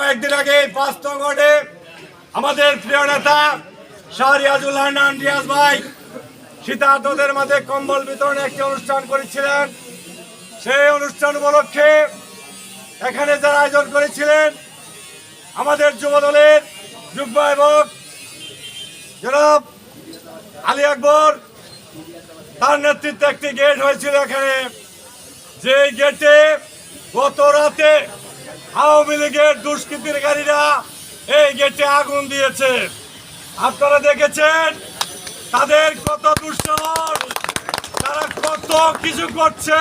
কয়েকদিন আগে নম্বরে আমাদের প্রিয় নেতা শাহরিয়াজুল হান্নান রিয়াজ ভাই শীতার্থদের মাঝে কম্বল বিতরণে একটি অনুষ্ঠান করেছিলেন। সেই অনুষ্ঠান উপলক্ষে এখানে যারা আয়োজন করেছিলেন আমাদের যুব দলের যুগ্ম এবং জনাব আলী আকবর, তার নেতৃত্বে একটি গেট হয়েছিল এখানে। যে গেটে গত রাতে আওয়ামী লীগের দুষ্কৃতিকারীরা এই গেটে আগুন দিয়েছে। আপনারা দেখেছেন? তাদের কত দুঃসাহস, তারা কত কিছু করছে,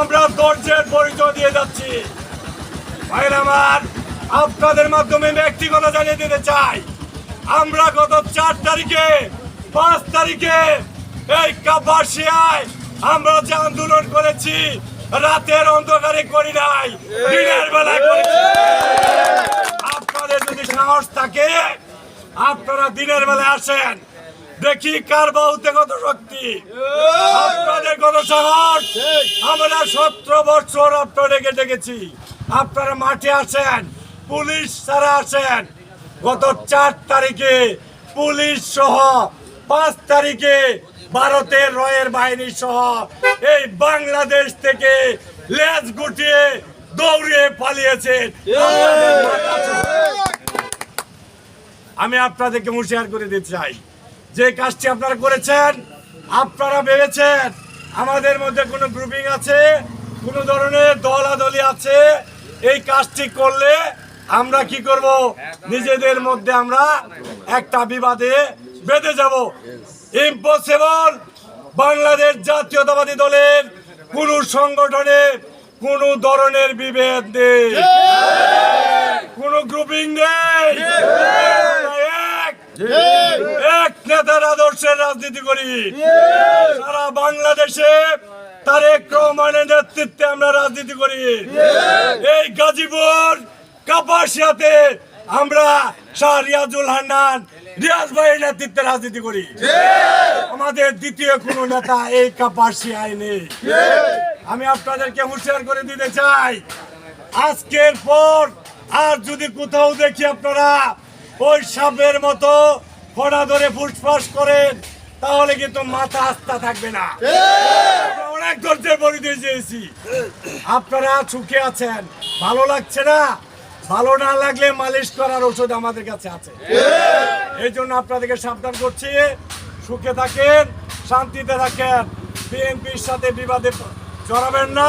আমরা ধৈর্যের পরিচয় দিয়ে যাচ্ছি। আমার, আপনাদের মাধ্যমে ব্যক্তিগত জানিয়ে দিতে চাই। আমরা গত চার তারিখে, পাঁচ তারিখে এই কাবাসিয়ায় আমরা যে আন্দোলন করেছি রাতের অন্ধকারে করি নাই, দিনের বেলায় করেছি আপনাদের যদি সাহস থাকে, আপনারা দিনের বেলায় আসেন। দেখি কার বাহুতে কত শক্তি। আপনাদের কত সাহস। আমরা সতেরো বছর আপনাদেরকে ডেকেছি। আপনারা মাঠে আছেন পুলিশ ছাড়া আছেন গত চার তারিখে পুলিশ সহ পাঁচ তারিখে ভারতের রয়ের বাহিনী সহ এই বাংলাদেশ থেকে লেজ গুটিয়ে দৌড়ে পালিয়েছে। আপনাদের মাঠ আছে। আমি আপনাদেরকে হুঁশিয়ার করে দিতে চাই। যে কাজটি আপনারা করেছেন, আপনারা ভেবেছেন আমাদের মধ্যে কোনো গ্রুপিং আছে, কোনো ধরনের দলাদলি আছে, এই কাজটি করলে আমরা কি করব? নিজেদের মধ্যে আমরা একটা বিবাদে বেঁধে যাব। ইম্পসিবল বাংলাদেশ জাতীয়তাবাদী দলের কোন সংগঠনে কোন ধরনের বিভেদ নেই। কোন গ্রুপিং নেই। এক। এক নেতার আদর্শের রাজনীতি করি। সারা বাংলাদেশে তারেক রহমানের নেতৃত্বে আমরা রাজনীতি করি। এই গাজীপুর কাপাসিয়াতে আমরা শাহ রিয়াজুল হান্নান রিয়াজ ভাইয়ের নেতৃত্বে রাজনীতি করি। আমাদের দ্বিতীয় কোনো নেতা এই কাপাসিয়ায় নেই আমি আপনাদেরকে হুঁশিয়ার করে দিতে চাই আজকের পর আর যদি কোথাও দেখি আপনারা ওই সাপের মতো ফোড়া ধরে ফুসফাস করেন তাহলে কিন্তু মাথা আস্থা থাকবে না। অনেক ধৈর্যের পরিচয় চেয়েছি। আপনারা সুখে আছেন ভালো লাগছে না? ভালো না লাগলে মালিশ করার ওষুধ আমাদের কাছে আছে। এই জন্য আপনাদেরকে সাবধান করছি। সুখে থাকেন শান্তিতে থাকেন। বিএনপির সাথে বিবাদে জড়াবেন না।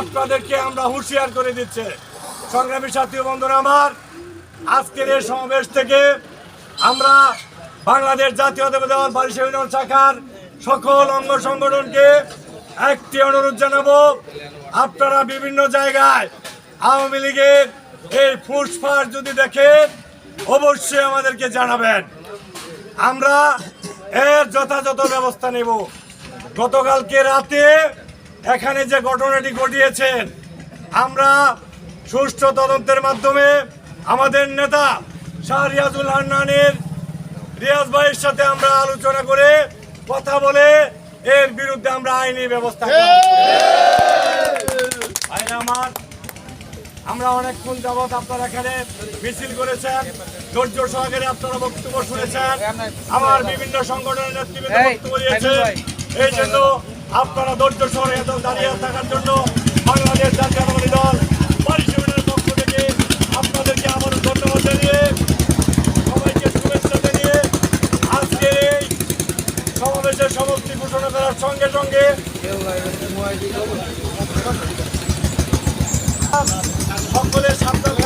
আপনাদেরকে আমরা হুঁশিয়ার করে দিচ্ছে। সংগ্রামী সাথী বন্ধুরা আমার আজকের এই সমাবেশ থেকে আমরা বাংলাদেশ জাতীয় দল বারিশা শাখার সকল অঙ্গ সংগঠনকে একটি অনুরোধ জানাব। আপনারা বিভিন্ন জায়গায় আওয়ামী লীগের এই ফুসফাস যদি দেখেন, অবশ্যই আমাদেরকে জানাবেন। আমরা এর যথাযথ ব্যবস্থা নেব। গতকালকে রাতে এখানে যে ঘটনাটি ঘটিয়েছেন আমরা সুষ্ঠু তদন্তের মাধ্যমে আমাদের নেতা শাহ রিয়াজুল হান্নানের, রিয়াজ ভাইয়ের সাথে আমরা আলোচনা করে কথা বলে এর বিরুদ্ধে আমরা আইনি ব্যবস্থা করব। ভাইরা আমার আমরা অনেকক্ষণ যাবৎ আপনারা এখানে মিছিল করেছেন। ধৈর্য সহকারে আপনারা বক্তব্য শুনেছেন। আমার বিভিন্ন সংগঠনের নেতৃবৃন্দ বক্তব্য দিয়েছে এই জন্য আপনারা ধৈর্য সহকারে এত দাঁড়িয়ে থাকার জন্য বাংলাদেশ জাতীয়তাবাদী দল পরিষেবার পক্ষ থেকে আপনাদেরকে আবারও ধন্যবাদ জানিয়ে সবাইকে শুভেচ্ছা জানিয়ে আজকের এই সমাবেশের সমাপ্তি ঘোষণা করার সঙ্গে সঙ্গে সকলে সাবধান